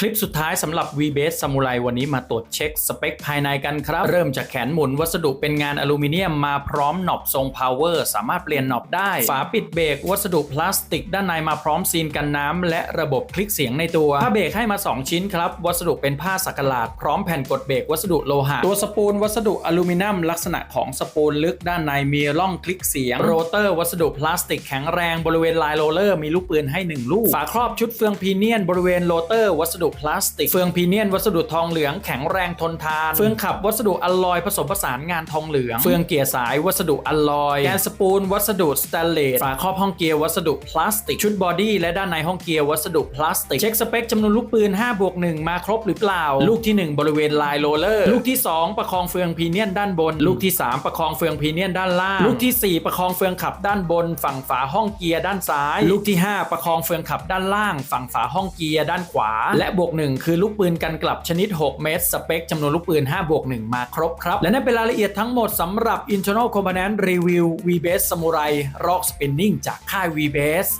คลิปสุดท้ายสำหรับ V-Base Samurai วันนี้มาตรวจเช็คสเปคภายในกันครับ เริ่มจากแขนหมุนวัสดุเป็นงานอลูมิเนียมมาพร้อมหนอบทรง power สามารถเปลี่ยนหนอบได้ ฝาปิดเบรกวัสดุพลาสติกด้านในมาพร้อมซีนกันน้ำและระบบคลิกเสียงในตัว ผ้าเบรกให้มา 2 ชิ้นครับ วัสดุเป็นผ้าสักหลาด พร้อมแผ่นกดเบรกวัสดุโลหะ ตัวสปูลวัสดุอลูมิเนียมลักษณะของสปูลลึกด้านในมีร่องคลิกเสียง โรเตอร์ วัสดุพลาสติกแข็งแรงบริเวณลายโรเลอร์มีลูกปืนให้หนึ่งลูก ฝาครอบชุดเฟืองพีเนียนบริเวณโรเตอร์วัสดุพลาสติก เฟืองพีเนียนวัสดุทองเหลืองแข็งแรงทนทาน เฟืองขับวัสดุอลลอยผสมผสานงานทองเหลือง เฟืองเกียร์สายวัสดุอลลอยแกนสปูลวัสดุสแตนเลส ฝาครอบห้องเกียร์วัสดุพลาสติก ชุดบอดี้และด้านในห้องเกียร์วัสดุพลาสติก เช็คสเปคจำนวนลูกปืน5บวก1มาครบหรือเปล่า ลูกที่ 1 บริเวณลายโรเลอร์ ลูกที่ 2 ประคองเฟืองพีเนียนด้านบน ลูกที่ 3 ประคองเฟืองพีเนียนด้านล่าง ลูกที่ 4 ประคองเฟืองขับด้านบน ฝั่งฝาห้องเกียร์ด้านซ้าย ลูกที่ 5 ประคองเฟืองขับด้านล่าง ฝั่งฝาห้องเกียร์ด้านขวา และบวกหคือลูกปืนกันกลับชนิด 6 เมตร สเปคจำนวนลูกปืน5บวก1มาครบครับ และนั่นเป็นรายละเอียดทั้งหมดสำหรับ internal component review V-Base Samurai Rock Spinning จากค่าย V-Base